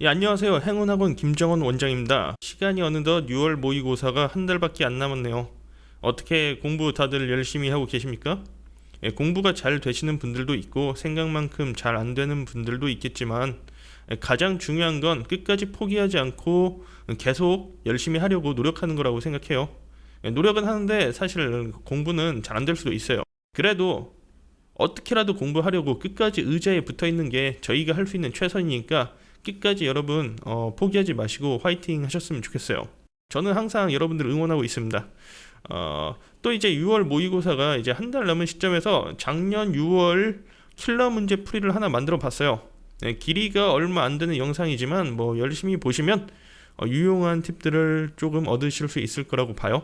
예, 안녕하세요. 행운학원 김정원 원장입니다. 시간이 어느덧 6월 모의고사가 한 달밖에 안 남았네요. 어떻게 공부 다들 열심히 하고 계십니까? 예, 공부가 잘 되시는 분들도 있고 생각만큼 잘 안 되는 분들도 있겠지만 예, 가장 중요한 건 끝까지 포기하지 않고 계속 열심히 하려고 노력하는 거라고 생각해요. 예, 노력은 하는데 사실 공부는 잘 안 될 수도 있어요. 그래도 어떻게라도 공부하려고 끝까지 의자에 붙어 있는 게 저희가 할 수 있는 최선이니까 끝까지 여러분 어, 포기하지 마시고 화이팅 하셨으면 좋겠어요. 저는 항상 여러분들 응원하고 있습니다. 어, 또 이제 6월 모의고사가 이제 한 달 남은 시점에서 작년 6월 킬러 문제 풀이를 하나 만들어 봤어요. 네, 길이가 얼마 안 되는 영상이지만 뭐 열심히 보시면 어, 유용한 팁들을 조금 얻으실 수 있을 거라고 봐요.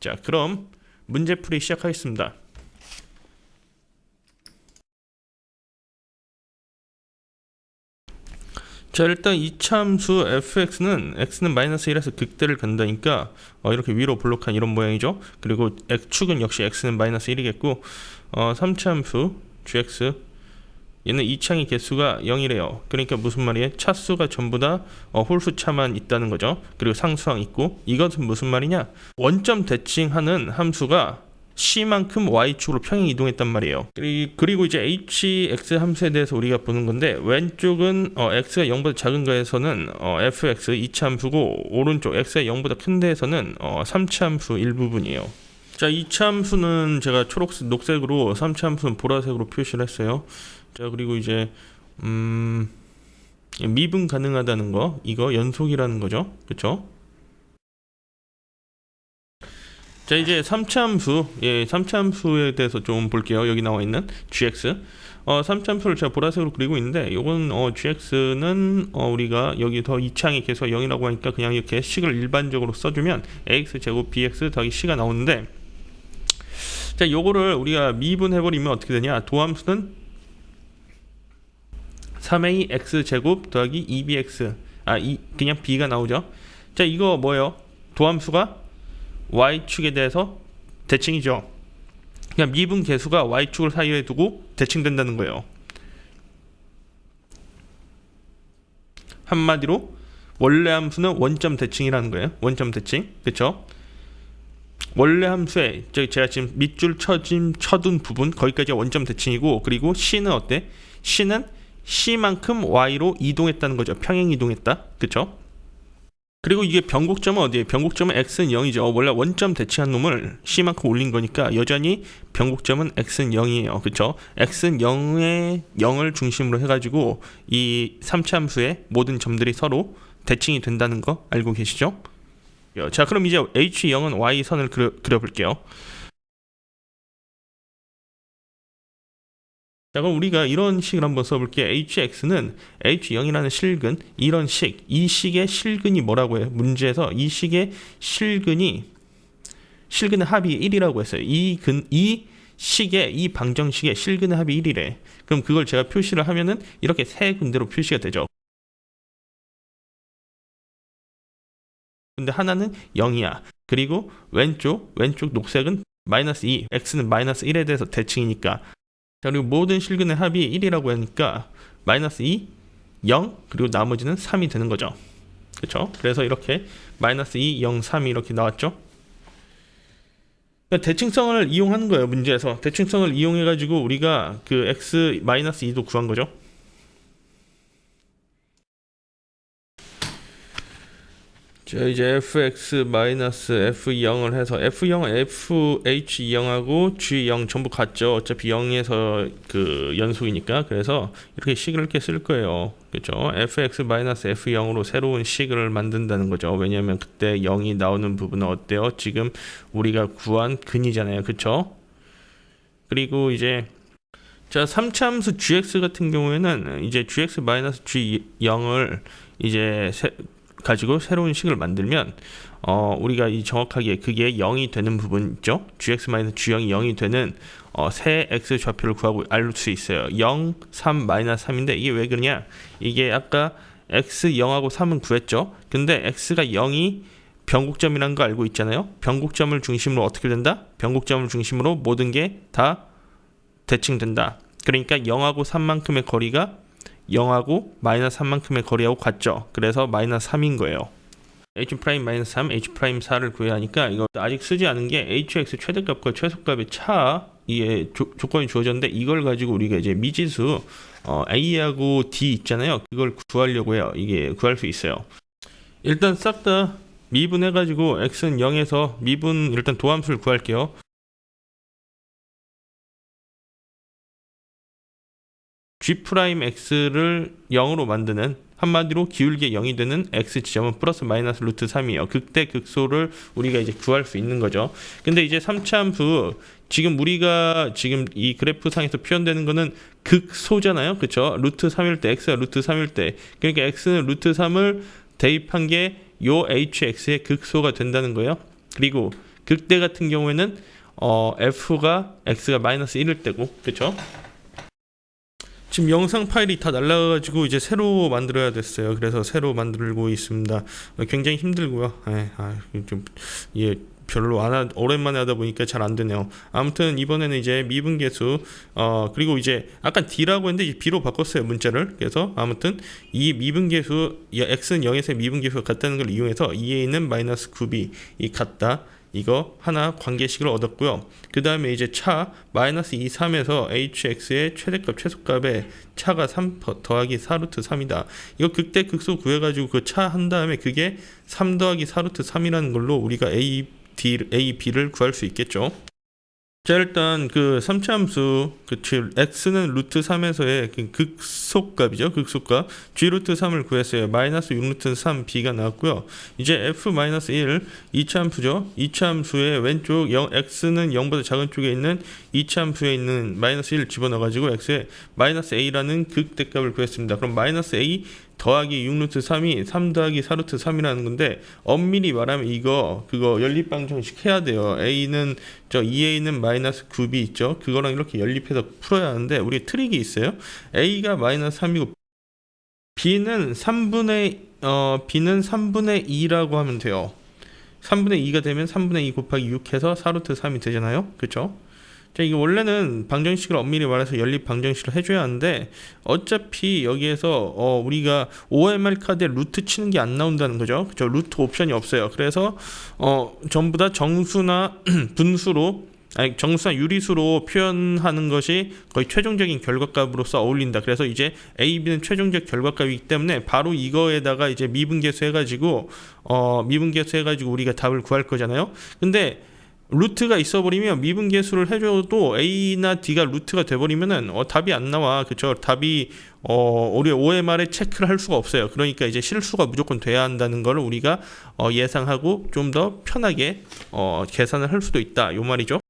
자, 그럼 문제 풀이 시작하겠습니다. 자 일단 이참수 fx는 x는 마이너스 1에서 극대를 간다니까 어, 이렇게 위로 블록한 이런 모양이죠. 그리고 x축은 역시 x는 마이너스 1이겠고 어, 3참수 gx 얘는 이창의 개수가 0이래요. 그러니까 무슨 말이에요? 차수가 전부 다 어, 홀수 차만 있다는 거죠. 그리고 상수항 있고 이것은 무슨 말이냐? 원점 대칭하는 함수가 c만큼 y축으로 평행 이동했단 말이에요. 그리- 그리고 이제 hx 함수에 대해서 우리가 보는 건데 왼쪽은 어, x가 0보다 작은 거에서는 어, fx 2차 함수고 오른쪽 x가 0보다 큰 데에서는 어, 3차 함수 일부분이에요. 자, 2차 함수는 제가 초록색, 녹색으로 3차 함수는 보라색으로 표시를 했어요. 자, 그리고 이제 음 미분 가능하다는 거 이거 연속이라는 거죠. 그렇죠? 자 이제 3참수 예 3참수에 대해서 좀 볼게요. 여기 나와 있는 gx 어 3참수를 제가 보라색으로 그리고 있는데 요건 어 gx는 어 우리가 여기 더 이창의 개수가 0이라고 하니까 그냥 이렇게 식을 일반적으로 써주면 ax 제곱 bx 더하기 c가 나오는데 자 요거를 우리가 미분해 버리면 어떻게 되냐? 도함수는 3a x 제곱 더하기 2bx 아 이 그냥 b가 나오죠? 자 이거 뭐예요? 도함수가 y축에 대해서 대칭이죠. 그냥 미분 계수가 y축을 사이에 두고 대칭된다는 거예요. 한마디로 원래 함수는 원점 대칭이라는 거예요. 원점 대칭. 그렇죠? 원래 함수에 저 제가 지금 밑줄 쳐진 쳐둔 부분 거기까지가 원점 대칭이고 그리고 c는 어때? c는 c만큼 y로 이동했다는 거죠. 평행 이동했다. 그렇죠? 그리고 이게 변곡점은 어디에? 변곡점은 x는 0이죠. 원래 원점 대칭한 놈을 c만큼 올린 거니까 여전히 변곡점은 x는 0이에요. 그렇죠? x는 0에 0을 중심으로 해가지고 이 3차 함수의 모든 점들이 서로 대칭이 된다는 거 알고 계시죠? 자 그럼 이제 h0은 y 선을 그려, 그려볼게요. 자 그럼 우리가 이런 식을 한번 써볼게요. hx는 h0이라는 실근 이런 식, 이 식의 실근이 뭐라고 해요? 문제에서 이 식의 실근이 실근의 합이 1이라고 했어요. 이 근, 이 식의 이 방정식의 실근의 합이 1이래. 그럼 그걸 제가 표시를 하면은 이렇게 세 군데로 표시가 되죠. 근데 하나는 0이야. 그리고 왼쪽 왼쪽 녹색은 마이너스 2, x는 마이너스 1에 대해서 대칭이니까 자 그리고 모든 실근의 합이 1이라고 하니까 마이너스 2, 0 그리고 나머지는 3이 되는 거죠. 그렇죠? 그래서 이렇게 마이너스 2, 0, 3이 이렇게 나왔죠. 그러니까 대칭성을 이용하는 거예요 문제에서 대칭성을 이용해 가지고 우리가 그 x 마이너스 2도 구한 거죠. 자 이제 fx 마이너스 f0을 해서 f0은 fh0하고 g0 전부 같죠. 어차피 0에서 그 연속이니까. 그래서 이렇게 식을 이렇게 쓸 거예요. 그렇죠 fx 마이너스 f0으로 새로운 식을 만든다는 거죠. 왜냐하면 그때 0이 나오는 부분은 어때요? 지금 우리가 구한 근이잖아요. 그렇죠 그리고 이제 자 3참수 gx 같은 경우에는 이제 gx 마이너스 g0을 이제 세, 가지고 새로운 식을 만들면 어 우리가 이 정확하게 그게 0이 되는 부분 있죠. gx 마이너스 g0이 0이 되는 어, 새 x 좌표를 구하고 알 수 있어요. 0, 3, 마이너스 3인데 이게 왜 그러냐? 이게 아까 x 0하고 3은 구했죠. 근데 x가 0이 변곡점이라는 거 알고 있잖아요. 변곡점을 중심으로 어떻게 된다? 변곡점을 중심으로 모든 게 다 대칭된다. 그러니까 0하고 3만큼의 거리가 0하고 마이너스 3만큼의 거리하고 같죠. 그래서 마이너스 3인 거예요. h 프라임 마이너스 3, h 프라임 4를 구해야 하니까 이거 아직 쓰지 않은 게 hx 최대값과 최소값의 차 이게 조, 조건이 주어졌는데 이걸 가지고 우리가 이제 미지수 어, a하고 d 있잖아요. 그걸 구하려고 해요. 이게 구할 수 있어요. 일단 싹 다 미분해 가지고 x는 0에서 미분 일단 도함수를 구할게요. G 프라임 x를 0으로 만드는 한마디로 기울기에 0이 되는 x 지점은 플러스 마이너스 루트 3이에요. 극대 극소를 우리가 이제 구할 수 있는 거죠. 근데 이제 3차 함수 지금 우리가 지금 이 그래프 상에서 표현되는 거는 극소잖아요. 그렇죠? 루트 3일 때 x가 루트 3일 때 그러니까 x는 루트 3을 대입한 게 요 hx의 극소가 된다는 거예요. 그리고 극대 같은 경우에는 어 f가 x가 마이너스 1일 때고 그렇죠? 지금 영상 파일이 다 날라가가지고 이제 새로 만들어야 됐어요. 그래서 새로 만들고 있습니다. 어, 굉장히 힘들고요. 예, 아, 좀, 예, 별로 안 하, 오랜만에 하다 보니까 잘 안 되네요. 아무튼 이번에는 이제 미분계수, 어, 그리고 이제 아까 D라고 했는데 이제 B로 바꿨어요. 문자를. 그래서 아무튼 이 미분계수, 이 X는 0에서 미분계수가 같다는 걸 이용해서 2A는 마이너스 9B, 이 같다. 이거 하나 관계식을 얻었고요. 그 다음에 이제 차 마이너스 2, 3에서 hx의 최대값, 최소값의 차가 3 더하기 4루트 3이다. 이거 극대 극소 구해가지고 그 차 한 다음에 그게 3 더하기 4루트 3이라는 걸로 우리가 a, d, a, b를 구할 수 있겠죠. 자 일단 그 3차 함수 그 x는 루트 3에서의 그 극소값이죠 극소값. g 루트 3을 구했어요. 마이너스 6 루트 3 b가 나왔고요. 이제 f 마이너스 1 2차 함수죠. 2차 함수의 왼쪽 0, x는 0보다 작은 쪽에 있는 2차 함수에 있는 마이너스 1 집어넣어 가지고 x에 마이너스 a라는 극대값을 구했습니다. 그럼 마이너스 a 더하기 6루트 3이 3 더하기 4루트 3이라는 건데 엄밀히 말하면 이거 그거 연립방 정식 해야 돼요. a는 저 2a는 마이너스 9b 있죠. 그거랑 이렇게 연립해서 풀어야 하는데 우리 트릭이 있어요. a가 마이너스 3이고 b는 3분의 어 b는 3분의 2라고 하면 돼요. 3분의 2가 되면 3분의 2 곱하기 6 해서 4루트 3이 되잖아요. 그렇죠? 자, 이게 원래는 방정식을 엄밀히 말해서 연립 방정식을 해줘야 하는데 어차피 여기에서 어, 우리가 OMR 카드에 루트 치는 게 안 나온다는 거죠. 그죠? 루트 옵션이 없어요. 그래서 어, 전부 다 정수나 분수로 아니 정수나 유리수로 표현하는 것이 거의 최종적인 결과값으로서 어울린다. 그래서 이제 A, B는 최종적 결과값이기 때문에 바로 이거에다가 이제 미분계수 해가지고 어 미분계수 해가지고 우리가 답을 구할 거잖아요. 근데 루트가 있어버리면 미분계수를 해줘도 a나 d가 루트가 돼버리면은 어, 답이 안 나와. 그쵸? 답이 어, 우리 OMR에 체크를 할 수가 없어요. 그러니까 이제 실수가 무조건 돼야 한다는 걸 우리가 어, 예상하고 좀 더 편하게 어, 계산을 할 수도 있다. 요 말이죠.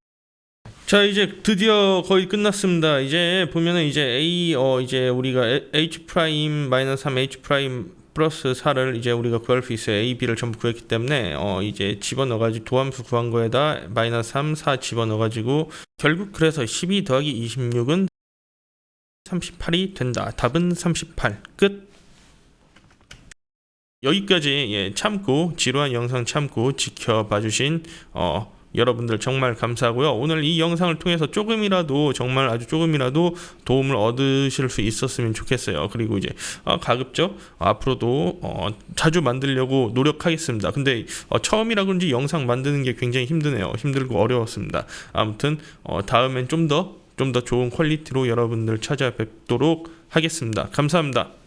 자 이제 드디어 거의 끝났습니다. 이제 보면은 이제 a 어 이제 우리가 h 프라임 마이너스 3 h 프라임 플러스 4를 이제 우리가 구할 수 있어요. A, B를 전부 구했기 때문에 어 이제 집어넣어가지고 도함수 구한 거에다 마이너스 3, 4 집어넣어가지고 결국 그래서 12 더하기 26은 38이 된다. 답은 38. 끝. 여기까지 예, 참고 지루한 영상 참고 지켜봐 주신 어 여러분들 정말 감사하고요. 오늘 이 영상을 통해서 조금이라도 정말 아주 조금이라도 도움을 얻으실 수 있었으면 좋겠어요. 그리고 이제 어, 가급적 앞으로도 어, 자주 만들려고 노력하겠습니다. 근데 어, 처음이라 그런지 영상 만드는 게 굉장히 힘드네요. 힘들고 어려웠습니다. 아무튼 어, 다음엔 좀더 좀 더 좋은 퀄리티로 여러분들 찾아뵙도록 하겠습니다. 감사합니다.